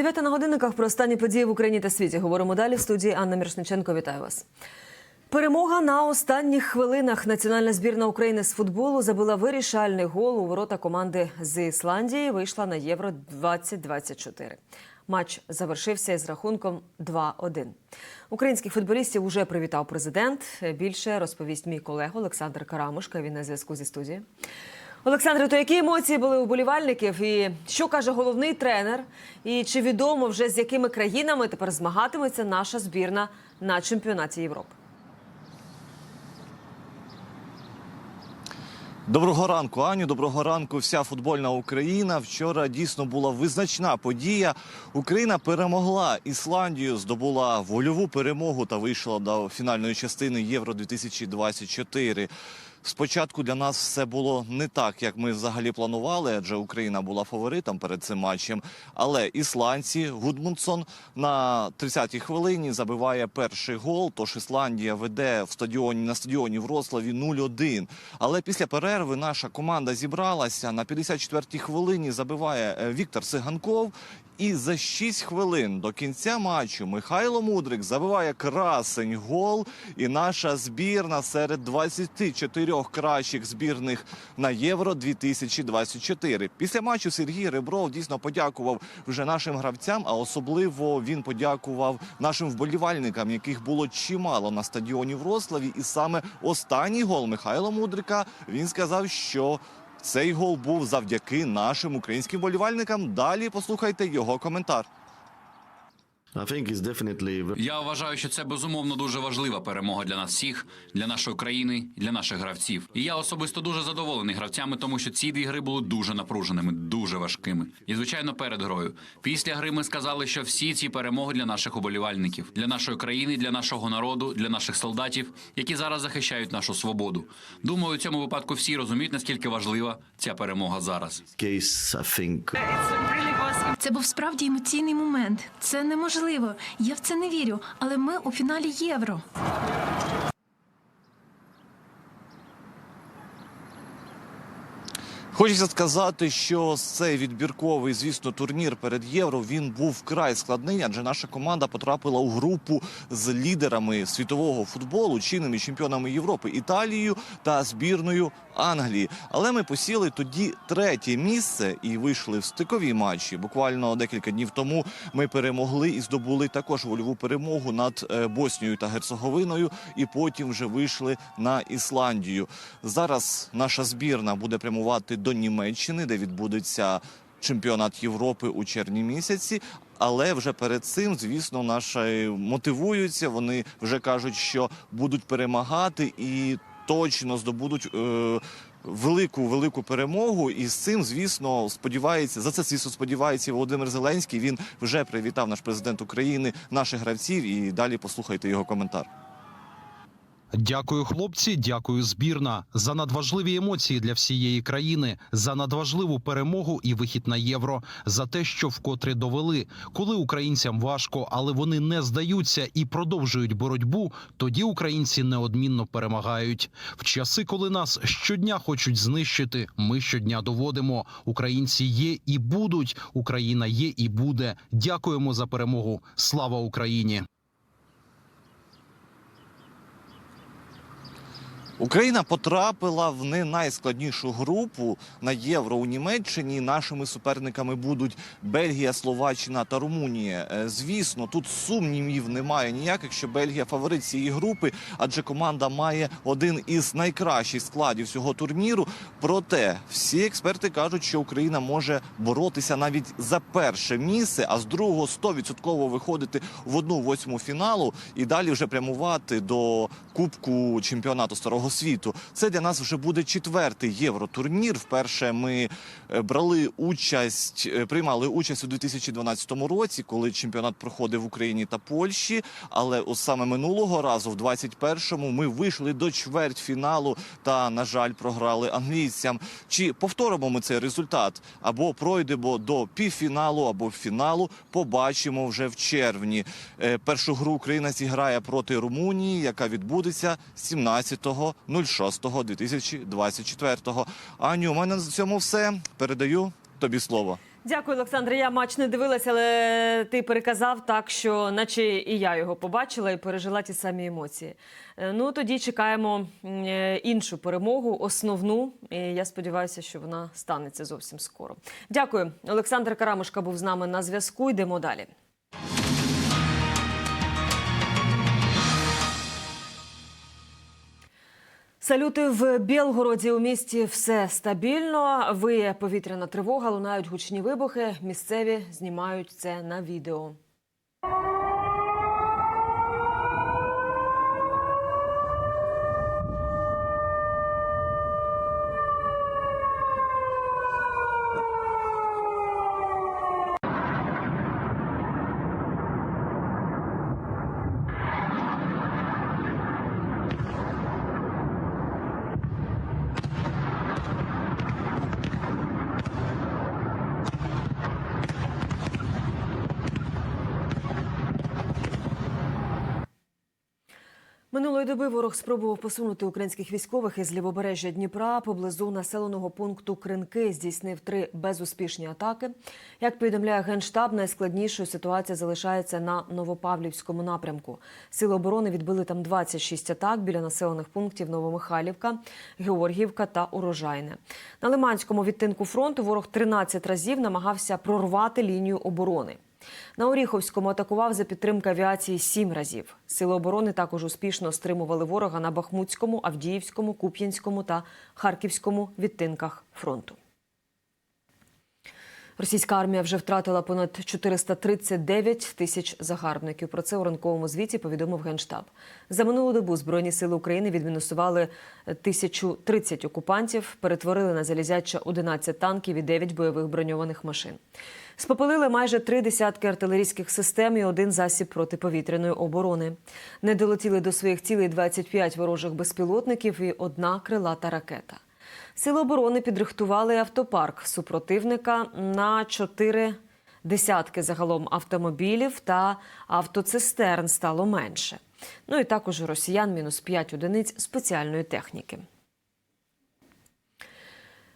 Дев'ята на годинниках про останні події в Україні та світі. Говоримо далі в студії Анна Мірошниченко. Вітаю вас. Перемога на останніх хвилинах. Національна збірна України з футболу забила вирішальний гол у ворота команди з Ісландії. Вийшла на Євро 2024. Матч завершився із рахунком 2-1. Українських футболістів уже привітав президент. Більше розповість мій колега Олександр Карамушка. Він на зв'язку зі студією. Олександре, то які емоції були у болівальників? І що каже головний тренер? І чи відомо вже з якими країнами тепер змагатиметься наша збірна на чемпіонаті Європи? Доброго ранку, Аню. Доброго ранку, вся футбольна Україна. Вчора дійсно була визначна подія. Україна перемогла Ісландію, здобула вольову перемогу та вийшла до фінальної частини Євро 2024 Спочатку для нас все було не так, як ми взагалі планували, адже Україна була фаворитом перед цим матчем. Але ісландці Гудмундсон на 30-й хвилині забиває перший гол. Тож Ісландія веде в стадіоні на стадіоні в Рославі 0-1. Але після перерви наша команда зібралася на 54-й хвилині. Забиває е, Віктор Сиганков. І за 6 хвилин до кінця матчу Михайло Мудрик забиває красень гол. І наша збірна серед 24 кращих збірних на Євро 2024. Після матчу Сергій Ребров дійсно подякував вже нашим гравцям, а особливо він подякував нашим вболівальникам, яких було чимало на стадіоні в Рославі. І саме останній гол Михайла Мудрика він сказав, що цей гол був завдяки нашим українським болівальникам. Далі послухайте його коментар. Я вважаю, що це безумовно дуже важлива перемога для нас всіх, для нашої країни, і для наших гравців. І я особисто дуже задоволений гравцями, тому що ці дві гри були дуже напруженими, дуже важкими. І звичайно, перед грою. Після гри ми сказали, що всі ці перемоги для наших уболівальників, для нашої країни, для нашого народу, для наших солдатів, які зараз захищають нашу свободу. Думаю, у цьому випадку всі розуміють, наскільки важлива ця перемога зараз. case I think Це був справді емоційний момент. Це неможливо. Я в це не вірю. Але ми у фіналі євро. Хочеться сказати, що цей відбірковий, звісно, турнір перед євро він був вкрай складний, адже наша команда потрапила у групу з лідерами світового футболу, чинними чемпіонами Європи Італією та збірною Англії. Але ми посіли тоді третє місце і вийшли в стикові матчі. Буквально декілька днів тому ми перемогли і здобули також вольову перемогу над е, Боснією та Герцеговиною, і потім вже вийшли на Ісландію. Зараз наша збірна буде прямувати до Німеччини, де відбудеться чемпіонат Європи у червні місяці. Але вже перед цим, звісно, наші мотивуються. Вони вже кажуть, що будуть перемагати і точно здобудуть. Е- Велику велику перемогу, і з цим, звісно, сподівається за це. Звісно, сподівається Володимир Зеленський. Він вже привітав наш президент України, наших гравців. І далі послухайте його коментар. Дякую, хлопці. Дякую, збірна за надважливі емоції для всієї країни, за надважливу перемогу і вихід на євро, за те, що вкотре довели, коли українцям важко, але вони не здаються і продовжують боротьбу. Тоді українці неодмінно перемагають. В часи, коли нас щодня хочуть знищити, ми щодня доводимо. Українці є і будуть. Україна є і буде. Дякуємо за перемогу. Слава Україні! Україна потрапила в не найскладнішу групу на євро у Німеччині. Нашими суперниками будуть Бельгія, Словаччина та Румунія. Е, Звісно, тут сумнівів немає ніяких, що Бельгія фаворит цієї групи, адже команда має один із найкращих складів цього турніру. Проте всі експерти кажуть, що Україна може боротися навіть за перше місце, а з другого 100% виходити в одну восьму фіналу і далі вже прямувати до Кубку чемпіонату старого світу. Це для нас вже буде четвертий євротурнір. Вперше ми е, брали участь, е, приймали участь у 2012 році, коли чемпіонат проходив в Україні та Польщі. Але ось саме минулого разу, в 21-му, ми вийшли до чвертьфіналу та, на жаль, програли англійцям. Чи повторимо ми цей результат? Або пройдемо до півфіналу, або фіналу. Побачимо вже в червні. Е, Першу гру Україна зіграє проти Румунії, яка відбудеться 17.06.2024. Аню, у мене на цьому все. Передаю тобі слово. Дякую, Олександре. Я матч не дивилася, але ти переказав так, що наче і я його побачила і пережила ті самі емоції. Е, Ну тоді чекаємо е, іншу перемогу, основну. І я сподіваюся, що вона станеться зовсім скоро. Дякую. Олександр Карамушка був з нами на зв'язку. Йдемо далі. Салюти в Білгороді у місті все стабільно. Виє повітряна тривога, лунають гучні вибухи. Місцеві знімають це на відео. Ворог спробував посунути українських військових із лівобережжя Дніпра поблизу населеного пункту Кринки. Здійснив три безуспішні атаки. Як повідомляє генштаб, найскладнішою ситуація залишається на Новопавлівському напрямку. Сили оборони відбили там 26 атак біля населених пунктів Новомихайлівка, Георгіївка та Урожайне. На Лиманському відтинку фронту ворог 13 разів намагався прорвати лінію оборони. На Оріховському атакував за підтримки авіації сім разів. Сили оборони також успішно стримували ворога на Бахмутському, Авдіївському, Куп'янському та Харківському відтинках фронту. Російська армія вже втратила понад 439 тисяч загарбників. Про це у ранковому звіті повідомив генштаб. За минулу добу збройні сили України відмінусували 1030 окупантів, перетворили на залізяча 11 танків і 9 бойових броньованих машин. Спопилили майже три десятки артилерійських систем і один засіб протиповітряної оборони. Не долетіли до своїх цілей 25 ворожих безпілотників і одна крилата ракета. Сили оборони підрихтували автопарк супротивника на чотири десятки загалом автомобілів та автоцистерн стало менше. Ну і також у росіян мінус 5 одиниць спеціальної техніки.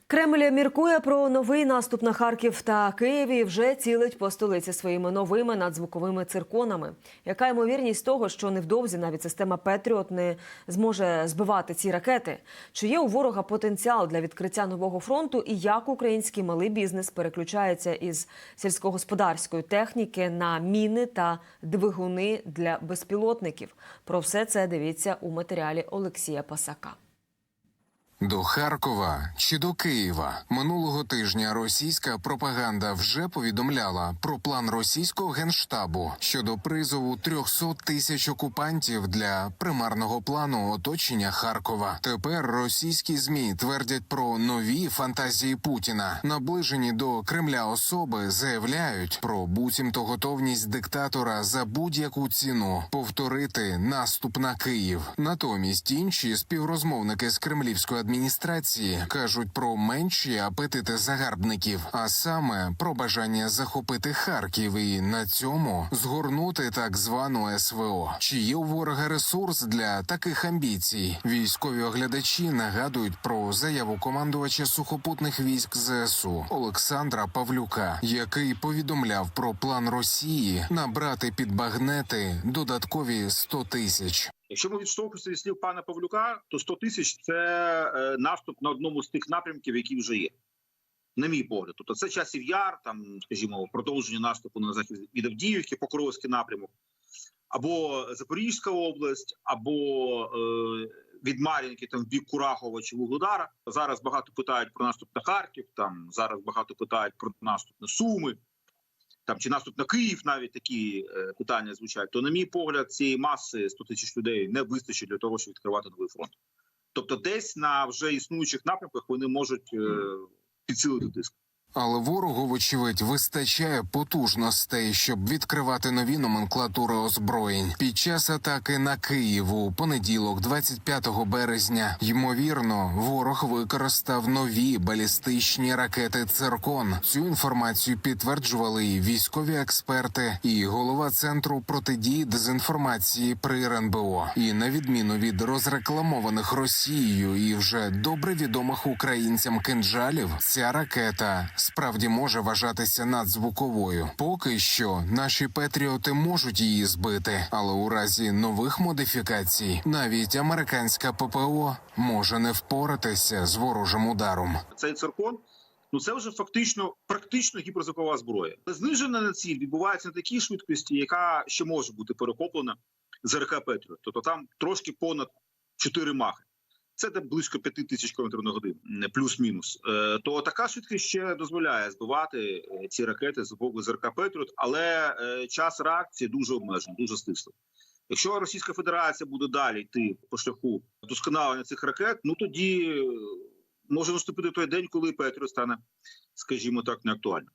Кремль міркує про новий наступ на Харків та Київ і вже цілить по столиці своїми новими надзвуковими цирконами. Яка ймовірність того, що невдовзі навіть система Петріот не зможе збивати ці ракети? Чи є у ворога потенціал для відкриття нового фронту? І як український малий бізнес переключається із сільськогосподарської техніки на міни та двигуни для безпілотників? Про все це дивіться у матеріалі Олексія Пасака. До Харкова чи до Києва минулого тижня російська пропаганда вже повідомляла про план російського генштабу щодо призову 300 тисяч окупантів для примарного плану оточення Харкова. Тепер російські змі твердять про нові фантазії Путіна. Наближені до Кремля особи заявляють про буцімто готовність диктатора за будь-яку ціну повторити наступ на Київ. Натомість інші співрозмовники з кремлівської адміністрації кажуть про менші апетити загарбників, а саме про бажання захопити Харків і на цьому згорнути так звану СВО. Чи є у ворога ресурс для таких амбіцій? Військові оглядачі нагадують про заяву командувача сухопутних військ ЗСУ Олександра Павлюка, який повідомляв про план Росії набрати під багнети додаткові 100 тисяч. Якщо ми відштовхуємося від слів пана Павлюка, то 100 тисяч це е, наступ на одному з тих напрямків, які вже є. На мій погляд, тобто це часів яр, там, скажімо, продовження наступу на захід від Авдіївки, Покровський напрямок, або Запорізька область, або е, від Мар'їнки там в бік Курахова чи Вугледара. Зараз багато питають про наступ на Харків. Там зараз багато питають про наступ на Суми. Там чи наступ на Київ, навіть такі е, питання звучать. То, на мій погляд, цієї маси 100 тисяч людей не вистачить для того, щоб відкривати новий фронт. Тобто, десь на вже існуючих напрямках вони можуть е, підсилити тиск. Але ворогу, вочевидь, вистачає потужностей, щоб відкривати нові номенклатури озброєнь. Під час атаки на Київ у понеділок, 25 березня, ймовірно, ворог використав нові балістичні ракети «Циркон». Цю інформацію підтверджували і військові експерти, і голова центру протидії дезінформації при РНБО. І на відміну від розрекламованих Росією і вже добре відомих українцям кинджалів, ця ракета справді може вважатися надзвуковою. Поки що наші патріоти можуть її збити, але у разі нових модифікацій навіть американська ППО може не впоратися з ворожим ударом. Цей циркон. Ну це вже фактично практично гіперзвукова зброя. Знижена на ціль відбувається на такій швидкості, яка ще може бути перехоплена з РК Петріот. Тобто там трошки понад 4 махи. Це де близько 5 тисяч км на годину, плюс-мінус. Е, то така швидкість ще дозволяє збивати е, ці ракети з боку з РК Петріот, але е, час реакції дуже обмежений, дуже стислий. Якщо Російська Федерація буде далі йти по шляху вдосконалення цих ракет, ну тоді може наступити той день, коли Петріот стане, скажімо так, неактуальним.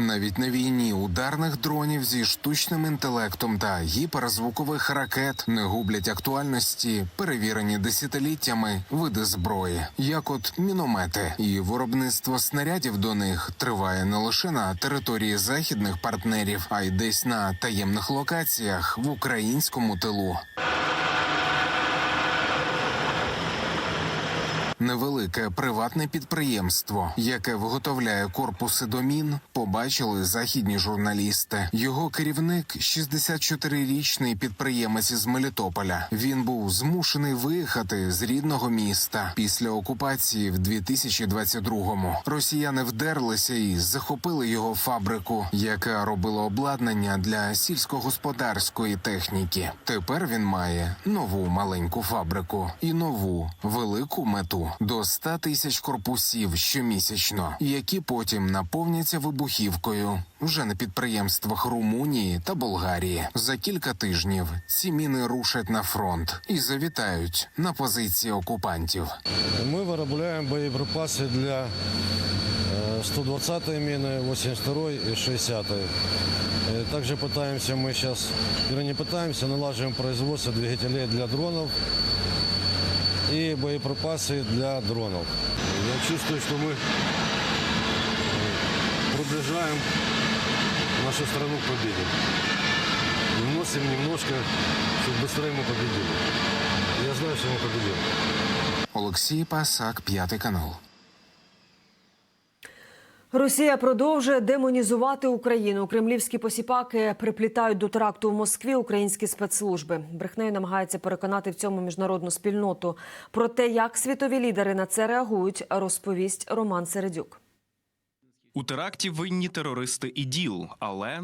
Навіть на війні ударних дронів зі штучним інтелектом та гіперзвукових ракет не гублять актуальності, перевірені десятиліттями види зброї, як от міномети, і виробництво снарядів до них триває не лише на території західних партнерів, а й десь на таємних локаціях в українському тилу. Невелике приватне підприємство, яке виготовляє корпуси до мін, побачили західні журналісти. Його керівник 64-річний підприємець із Мелітополя. Він був змушений виїхати з рідного міста після окупації в 2022-му. Росіяни вдерлися і захопили його фабрику, яка робила обладнання для сільськогосподарської техніки. Тепер він має нову маленьку фабрику і нову велику мету до 100 тисяч корпусів щомісячно, які потім наповняться вибухівкою вже на підприємствах Румунії та Болгарії. За кілька тижнів ці міни рушать на фронт і завітають на позиції окупантів. Ми виробляємо боєприпаси для е, 120-ї міни, 82-ї і 60-ї. Е, Также пытаемся мы сейчас, или не пытаемся, налаживаем производство двигателей для дронов и боеприпасы для дронов. Я чувствую, что мы э, приближаем нашу страну к победе. И вносим немножко, чтобы быстрее мы победили. Я знаю, что мы победим. Олексій Пасак, п'ятий канал. Росія продовжує демонізувати Україну. Кремлівські посіпаки приплітають до теракту в Москві українські спецслужби. Брехнею намагається переконати в цьому міжнародну спільноту. Про те, як світові лідери на це реагують, розповість Роман Середюк. У теракті винні терористи і ДІЛ, але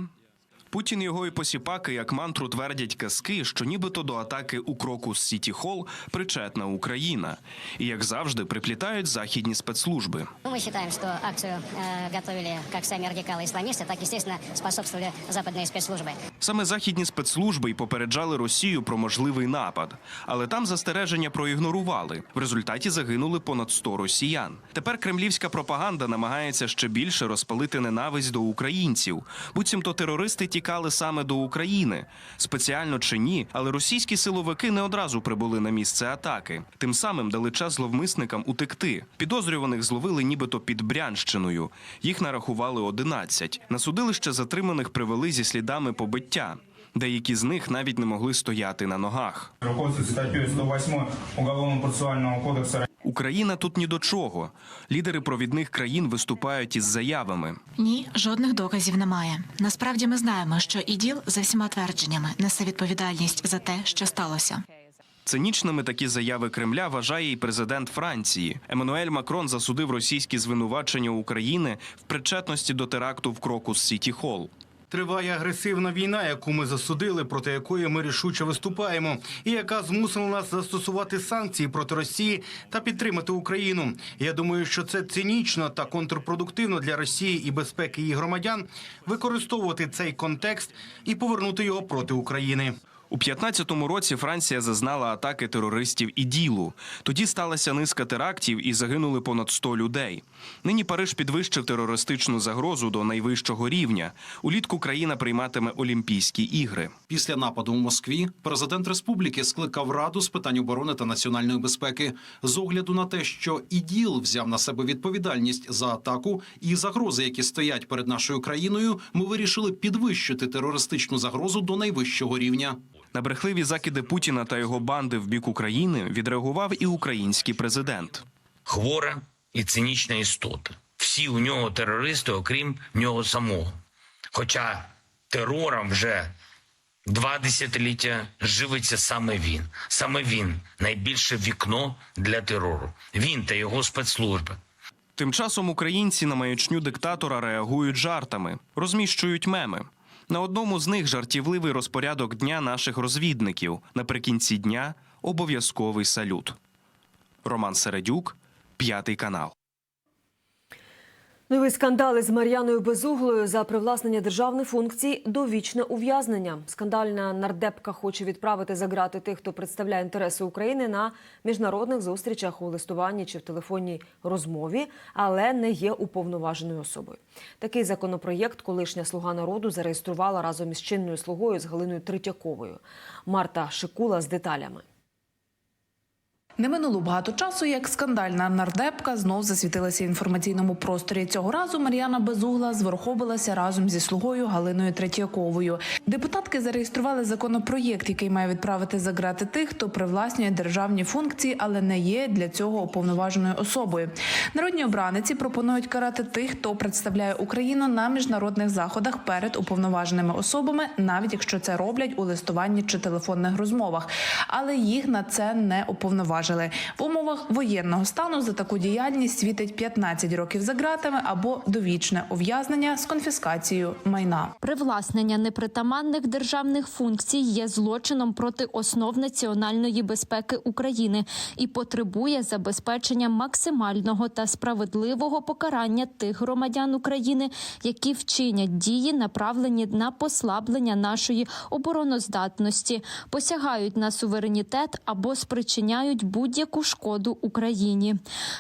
Путін і його і посіпаки як мантру твердять казки, що нібито до атаки у Крокус Сіті Холл причетна Україна, і як завжди приплітають західні спецслужби. Ну, Мы считаем, что акцию э, готовили как сами радикалы-исламисты, так, естественно, способствовали западные спецслужбы. Саме західні спецслужби й попереджали Росію про можливий напад, але там застереження проігнорували. В результаті загинули понад 100 росіян. Тепер кремлівська пропаганда намагається ще більше розпалити ненависть до українців. Буцімто терористи тікали саме до України. Спеціально чи ні, але російські силовики не одразу прибули на місце атаки. Тим самим дали час зловмисникам утекти. Підозрюваних зловили нібито під Брянщиною. Їх нарахували 11. На судилище затриманих привели зі слідами побиття. Деякі з них навіть не могли стояти на ногах. Руководствуясь статьей 108 Уголовно-процессуального кодекса Україна тут ні до чого. Лідери провідних країн виступають із заявами. Ні, жодних доказів немає. Насправді ми знаємо, що іділ за всіма твердженнями несе відповідальність за те, що сталося. Цинічними такі заяви Кремля вважає і президент Франції. Еммануель Макрон засудив російські звинувачення України в причетності до теракту в Крокус Сіті Холл. Триває агресивна війна, яку ми засудили, проти якої ми рішуче виступаємо, і яка змусила нас застосувати санкції проти Росії та підтримати Україну. Я думаю, що це цинічно та контрпродуктивно для Росії і безпеки її громадян використовувати цей контекст і повернути його проти України. У 15-му році Франція зазнала атаки терористів і ділу. Тоді сталася низка терактів і загинули понад 100 людей. Нині Париж підвищив терористичну загрозу до найвищого рівня. Улітку країна прийматиме Олімпійські ігри. Після нападу в Москві президент республіки скликав раду з питань оборони та національної безпеки з огляду на те, що іділ взяв на себе відповідальність за атаку і загрози, які стоять перед нашою країною. Ми вирішили підвищити терористичну загрозу до найвищого рівня. На брехливі закиди Путіна та його банди в бік України відреагував і український президент. хвора і цинічна істота. всі у нього терористи, окрім нього самого. Хоча терором вже два десятиліття живиться саме він. Саме він найбільше вікно для терору. Він та його спецслужби. Тим часом українці на маячню диктатора реагують жартами, розміщують меми. На одному з них жартівливий розпорядок дня наших розвідників. Наприкінці дня обов'язковий салют. Роман Середюк, п'ятий канал. Новий скандал із Мар'яною Безуглою за привласнення державних функцій довічне ув'язнення. Скандальна нардепка хоче відправити за грати тих, хто представляє інтереси України на міжнародних зустрічах у листуванні чи в телефонній розмові, але не є уповноваженою особою. Такий законопроєкт колишня слуга народу зареєструвала разом із чинною слугою з Галиною Третьяковою. Марта Шикула з деталями. Не минуло багато часу, як скандальна нардепка знов засвітилася в інформаційному просторі. Цього разу Мар'яна Безугла зверховилася разом зі слугою Галиною Третьяковою. Депутатки зареєстрували законопроєкт, який має відправити за грати тих, хто привласнює державні функції, але не є для цього уповноваженою особою. Народні обраниці пропонують карати тих, хто представляє Україну на міжнародних заходах перед уповноваженими особами, навіть якщо це роблять у листуванні чи телефонних розмовах, але їх на це не уповноважили. В умовах воєнного стану за таку діяльність світить 15 років за ґратами або довічне ув'язнення з конфіскацією майна. Привласнення непритаманних державних функцій є злочином проти основ національної безпеки України і потребує забезпечення максимального та справедливого покарання тих громадян України, які вчинять дії, направлені на послаблення нашої обороноздатності, посягають на суверенітет або спричиняють будь-яку шкоду Україні.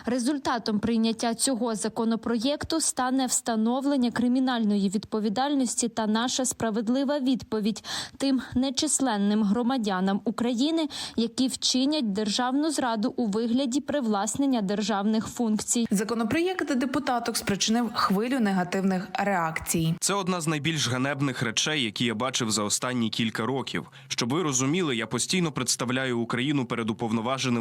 Результатом прийняття цього законопроєкту стане встановлення кримінальної відповідальності та наша справедлива відповідь тим нечисленним громадянам України, які вчинять державну зраду у вигляді привласнення державних функцій. Законопроєкт депутаток спричинив хвилю негативних реакцій. Це одна з найбільш ганебних речей, які я бачив за останні кілька років. Щоб ви розуміли, я постійно представляю Україну перед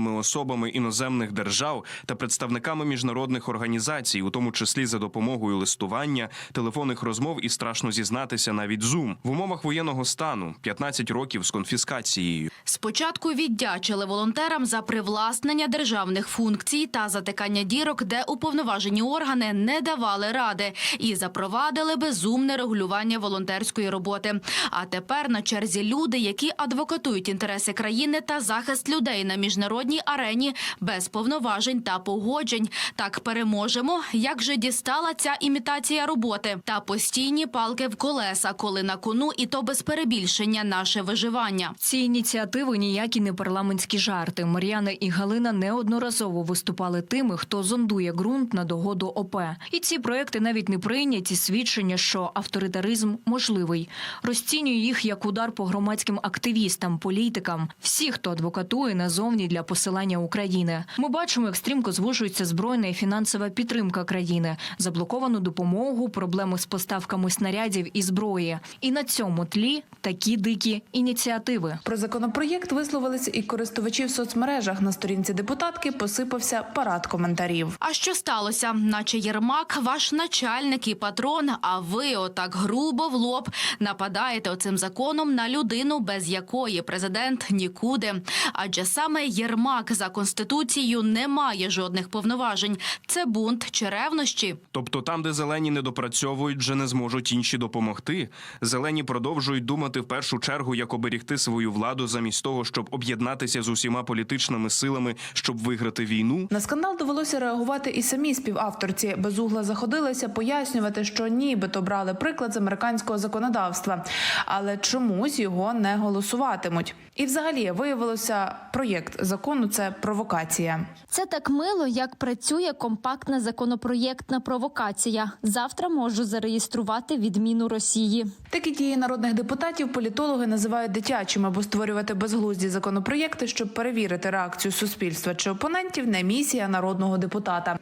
уповноваженими особами іноземних держав та представниками міжнародних організацій, у тому числі за допомогою листування, телефонних розмов і страшно зізнатися навіть зум в умовах воєнного стану 15 років з конфіскацією. Спочатку віддячили волонтерам за привласнення державних функцій та затикання дірок, де уповноважені органи не давали ради, і запровадили безумне регулювання волонтерської роботи. А тепер на черзі люди, які адвокатують інтереси країни та захист людей на міжнародній арені без повноважень та погоджень. Так переможемо. Як же дістала ця імітація роботи та постійні палки в колеса, коли на кону, і то без перебільшення наше виживання. Ці ініціативи ніякі не парламентські жарти. Мар'яна і Галина неодноразово виступали тими, хто зондує ґрунт на догоду ОП. І ці проекти навіть не прийняті свідчення, що авторитаризм можливий. Розцінюю їх як удар по громадським активістам, політикам, всі, хто адвокатує назовні для посилання України. Ми бачимо, як стрімко звужується збройна і фінансова підтримка країни, заблоковану допомогу, проблеми з поставками снарядів і зброї. І на цьому тлі такі дикі ініціативи. Про законопроєкт висловилися і користувачі в соцмережах. На сторінці депутатки посипався парад коментарів. А що сталося? Наче Єрмак, ваш начальник і патрон, а ви отак грубо в лоб нападаєте оцим законом на людину, без якої президент нікуди. Адже саме Єрмак за конституцією не має жодних повноважень. Це бунт чи ревнощі. Тобто там, де зелені не допрацьовують, вже не зможуть інші допомогти. Зелені продовжують думати в першу чергу, як оберігти свою владу, замість того, щоб об'єднатися з усіма політичними силами, щоб виграти війну. На скандал довелося реагувати і самі співавторці. Безугла заходилися пояснювати, що нібито брали приклад з американського законодавства, але чомусь його не голосуватимуть. І, взагалі, виявилося, проєкт закону це провокація. Це так мило, як працює компактна законопроєктна провокація. Завтра можу зареєструвати відміну Росії. Такі дії народних депутатів політологи називають дитячими, бо створювати безглузді законопроєкти, щоб перевірити реакцію суспільства чи опонентів, не місія народного депутата.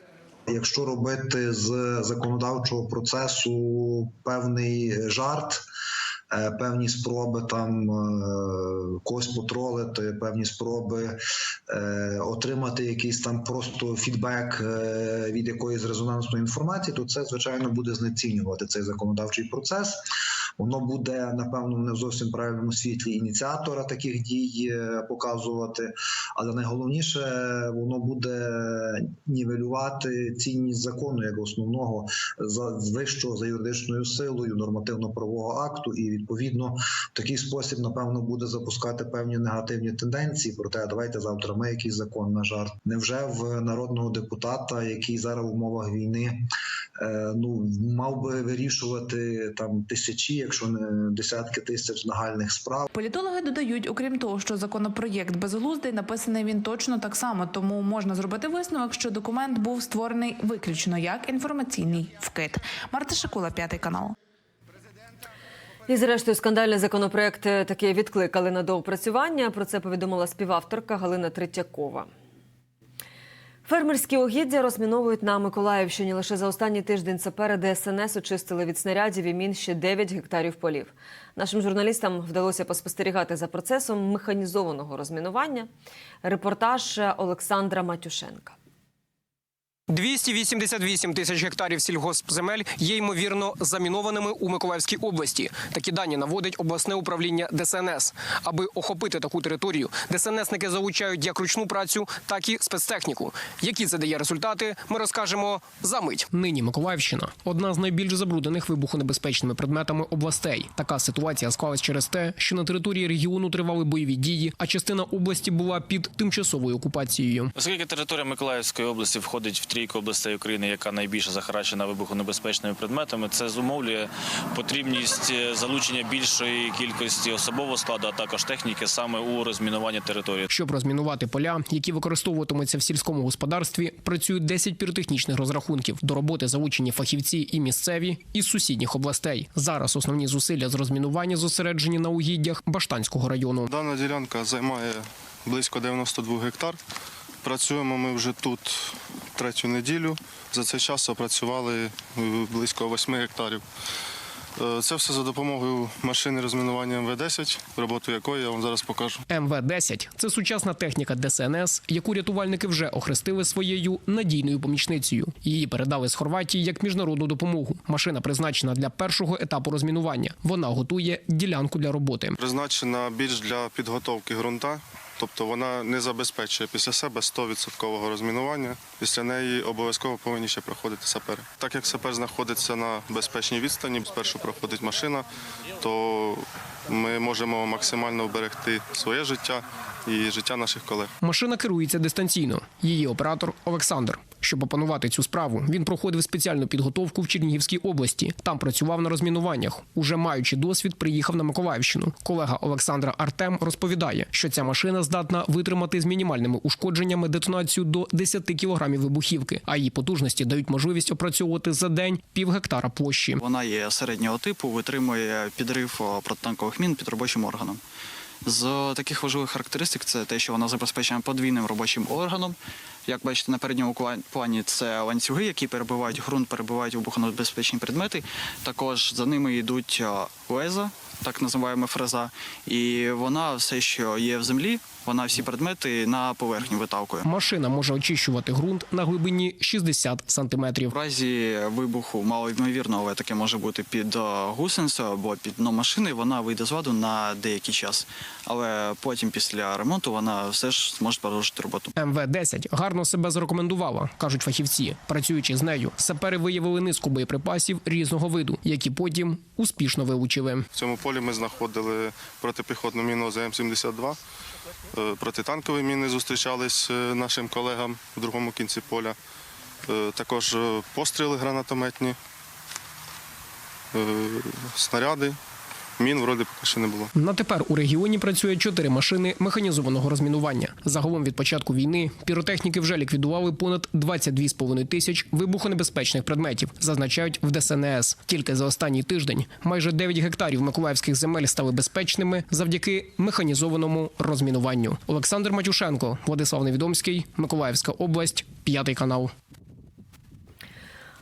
Якщо робити з законодавчого процесу певний жарт, певні спроби там е, когось потролити, певні спроби е, отримати якийсь там просто фідбек е, від якоїсь резонансної інформації, то це звичайно буде знецінювати цей законодавчий процес. Воно буде напевно не в зовсім правильному світлі ініціатора таких дій е, показувати, але найголовніше воно буде нівелювати цінність закону як основного за вищого за юридичною силою нормативно-правового акту, і відповідно в такий спосіб напевно буде запускати певні негативні тенденції. Проте давайте завтра ми якийсь закон на жарт. Невже в народного депутата, який зараз в умовах війни ну мав би вирішувати там тисячі, якщо не десятки тисяч нагальних справ. Політологи додають, окрім того, що законопроєкт безглуздий, написаний він точно так само, тому можна зробити висновок, що документ був створений виключно як інформаційний вкид. Марта Шакула, п'ятий канал. І зрештою скандальний законопроект е, таки відкликали на доопрацювання. Про це повідомила співавторка Галина Третьякова. Фермерські угіддя розміновують на Миколаївщині. Лише за останній тиждень сапери ДСНС очистили від снарядів і мін ще 9 гектарів полів. Нашим журналістам вдалося поспостерігати за процесом механізованого розмінування. Репортаж Олександра Матюшенка. 288 тисяч гектарів сільгоспземель є ймовірно замінованими у Миколаївській області. Такі дані наводить обласне управління ДСНС. Аби охопити таку територію, ДСНСники залучають як ручну працю, так і спецтехніку. Які це дає результати, ми розкажемо за мить. Нині Миколаївщина одна з найбільш забруднених вибухонебезпечними предметами областей. Така ситуація склалась через те, що на території регіону тривали бойові дії, а частина області була під тимчасовою окупацією. Оскільки територія Миколаївської області входить в трійку областей України, яка найбільше захарачена вибухонебезпечними предметами, це зумовлює потрібність е, залучення більшої кількості особового складу, а також техніки саме у розмінуванні території. Щоб розмінувати поля, які використовуватимуться в сільському господарстві, працюють 10 піротехнічних розрахунків. До роботи залучені фахівці і місцеві із сусідніх областей. Зараз основні зусилля з розмінування зосереджені на угіддях Баштанського району. Дана ділянка займає близько 92 гектар. Працюємо ми вже тут третю неділю. За цей час опрацювали е, близько 8 гектарів. Е, Це все за допомогою машини розмінування МВ-10, роботу якої я вам зараз покажу. МВ-10 – це сучасна техніка ДСНС, яку рятувальники вже охрестили своєю надійною помічницею. Її передали з Хорватії як міжнародну допомогу. Машина призначена для першого етапу розмінування. Вона готує ділянку для роботи. Призначена більш для підготовки ґрунта, тобто вона не забезпечує після себе 100% розмінування. Після неї обов'язково повинні ще проходити сапери. Так як сапер знаходиться на безпечній відстані, спершу проходить машина, то ми можемо максимально вберегти своє життя і життя наших колег. Машина керується дистанційно. Її оператор Олександр. Щоб опанувати цю справу, він проходив спеціальну підготовку в Чернігівській області. Там працював на розмінуваннях. Уже маючи досвід, приїхав на Миколаївщину. Колега Олександра Артем розповідає, що ця машина здатна витримати з мінімальними ушкодженнями детонацію до 10 кілограмів вибухівки, а її потужності дають можливість опрацьовувати за день пів гектара площі. Вона є середнього типу, витримує підрив о, протитанкових мін під робочим органом. З таких важливих характеристик це те, що вона забезпечена подвійним робочим органом. Як бачите, на передньому плані це ланцюги, які перебивають ґрунт, перебивають вибухонебезпечні предмети. Також за ними йдуть леза, так називаємо фреза. І вона все, що є в землі, вона всі предмети на поверхню виталкує. Машина може очищувати ґрунт на глибині 60 сантиметрів. В разі вибуху малоймовірно, але таке може бути під е, гусеницею або під дном машини, вона вийде з ладу на деякий час. Але потім, після ремонту, вона все ж зможе продовжити роботу. МВ-10 гарно себе зарекомендувала, кажуть фахівці. Працюючи з нею, сапери виявили низку боєприпасів різного виду, які потім успішно вилучили. В цьому полі ми знаходили протипіхотну міну ЗМ-72. Е, Протитанкові міни зустрічались е, нашим колегам в другому кінці поля. Е, Також постріли гранатометні, снаряди. Мін вроде поки що не було. На тепер у регіоні працює чотири машини механізованого розмінування. Загалом від початку війни піротехніки вже ліквідували понад 22,5 тисяч вибухонебезпечних предметів, зазначають в ДСНС. Тільки за останній тиждень майже 9 гектарів миколаївських земель стали безпечними завдяки механізованому розмінуванню. Олександр Матюшенко, Владислав Невідомський, Миколаївська область, п'ятий канал.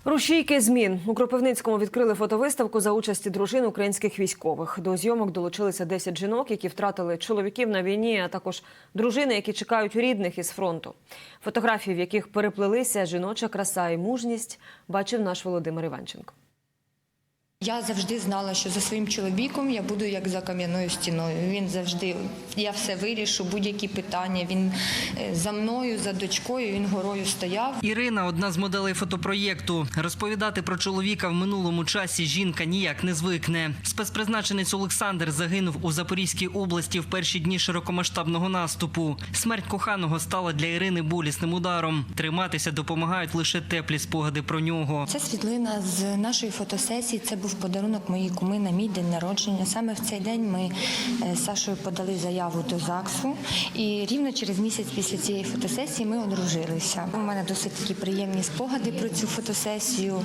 Рушійки змін у Кропивницькому відкрили фотовиставку за участі дружин українських військових. До зйомок долучилися 10 жінок, які втратили чоловіків на війні, а також дружини, які чекають рідних із фронту. Фотографії, в яких переплелися жіноча краса і мужність, бачив наш Володимир Іванченко. Я завжди знала, що за своїм чоловіком я буду як за кам'яною стіною. Він завжди, я все вирішу, будь-які питання. Він е, за мною, за дочкою, він горою стояв. Ірина одна з моделей фотопроєкту. Розповідати про чоловіка в минулому часі жінка ніяк не звикне. Спецпризначенець Олександр загинув у Запорізькій області в перші дні широкомасштабного наступу. Смерть коханого стала для Ірини болісним ударом. Триматися допомагають лише теплі спогади про нього. Це світлина з нашої фотосесії. Це був подарунок моїй куми на мій день народження. Саме в цей день ми е, з Сашою подали заяву до ЗАГСу, і рівно через місяць після цієї фотосесії ми одружилися. У мене досить такі приємні спогади про цю фотосесію.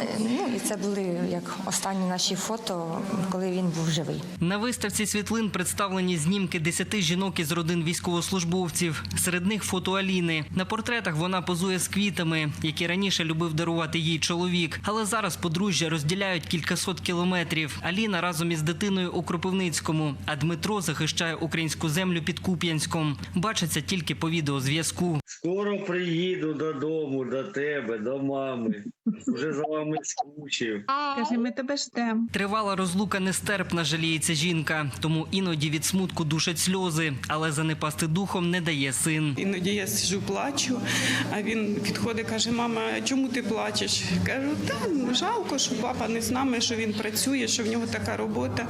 Е, Ну і це були як останні наші фото, коли він був живий. На виставці світлин представлені знімки десяти жінок із родин військовослужбовців. Серед них фото Аліни. На портретах вона позує з квітами, які раніше любив дарувати їй чоловік. Але зараз подружжя розділяють кількасот кілометрів. Аліна разом із дитиною у Кропивницькому, а Дмитро захищає українську землю під Куп'янськом. Бачаться тільки по відеозв'язку. Скоро приїду додому, до тебе, до мами. Вже за вами скучив. Каже, ми тебе ждемо. Тривала розлука нестерпна, жаліється жінка. Тому іноді від смутку душать сльози, але занепасти духом не дає син. Іноді я сижу, плачу, а він підходить, каже: мама, чому ти плачеш? Кажу, та ну, жалко, що папа не з нами, що він працює, що в нього така робота.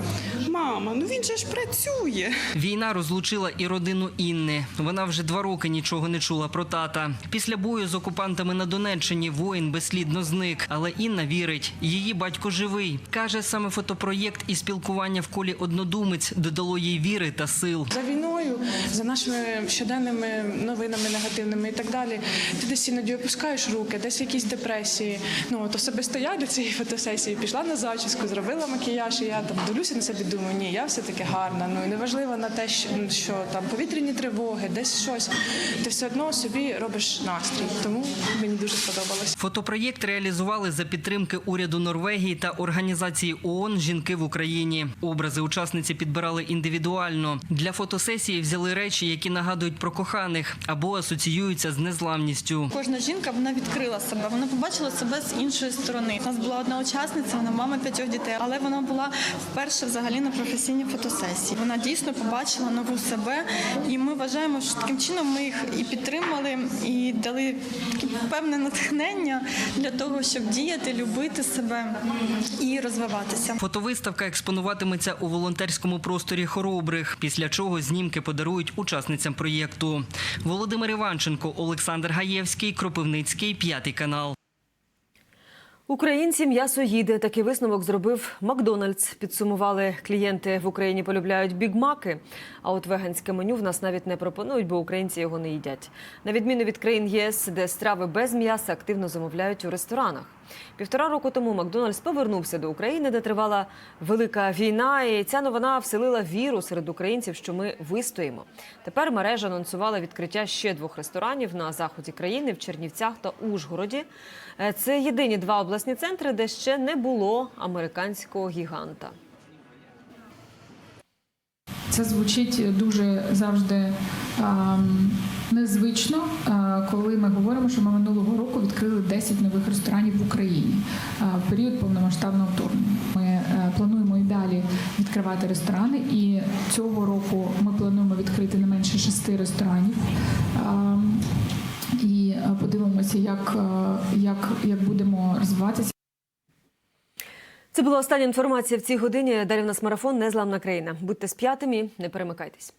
Мама, ну він же ж працює. Війна розлучила і родину Інни. Вона вже два роки нічого не чула про тата. Після бою з окупантами на Донеччині воїн безслідно зник. Але Інна вірить, її батько живий. Каже, саме фотопроєкт і спілкування в колі однодумець додало їй віри та сил. За війною, за нашими щоденними новинами негативними і так далі. Ти десь іноді опускаєш руки, десь якісь депресії. Ну от особисто я до цієї фотосесії пішла на зачіску, зробила макіяж, і я там дивлюся на себе, думаю, ні, я все таки гарна. Ну і неважливо на те, що, що там повітряні тривоги, десь щось. Ти все одно собі робиш настрій. Тому мені дуже сподобалось. Фотопроєкт реалізували за підтримки уряду Норвегії та організації ООН Жінки в Україні. Образи учасниці підбирали індивідуально. Для фотосесії взяли речі, які нагадують про коханих або асоціюються з незламністю. Кожна жінка вона відкрила себе, вона побачила себе з іншої сторони. У нас була одна учасниця, вона мама п'ятьох дітей, але вона була вперше взагалі на професійній фотосесії. Вона дійсно побачила нову себе, і ми вважаємо, що таким чином ми їх і підтримали, і дали таке певне натхнення для того, щоб діяти, любити себе і розвиватися. Фотовиставка експонуватиметься у волонтерському просторі Хоробрих, після чого знімки подарують учасницям проєкту. Володимир Іванченко, Олександр Гаєвський, Кропивницький, п'ятий канал. Українці м'ясо їде. Такий висновок зробив Макдональдс. Підсумували клієнти в Україні полюбляють бігмаки. А от веганське меню в нас навіть не пропонують, бо українці його не їдять. На відміну від країн ЄС, де страви без м'яса активно замовляють у ресторанах. Півтора року тому Макдональдс повернувся до України, де тривала велика війна. І ця новина вселила віру серед українців, що ми вистоїмо. Тепер мережа анонсувала відкриття ще двох ресторанів на заході країни в Чернівцях та Ужгороді. Е, Це єдині два обласні центри, де ще не було американського гіганта. Це звучить дуже завжди ем, незвично, е, коли ми говоримо, що ми минулого року відкрили 10 нових ресторанів в Україні е, в період повномасштабного вторгнення. Ми е, плануємо і далі відкривати ресторани, і цього року ми плануємо відкрити не менше шести ресторанів. Ем, І подивимося, як, як, як будемо розвиватися. Це була остання інформація в цій годині. Далі в нас марафон Незламна країна. Будьте з п'ятими, не перемикайтесь.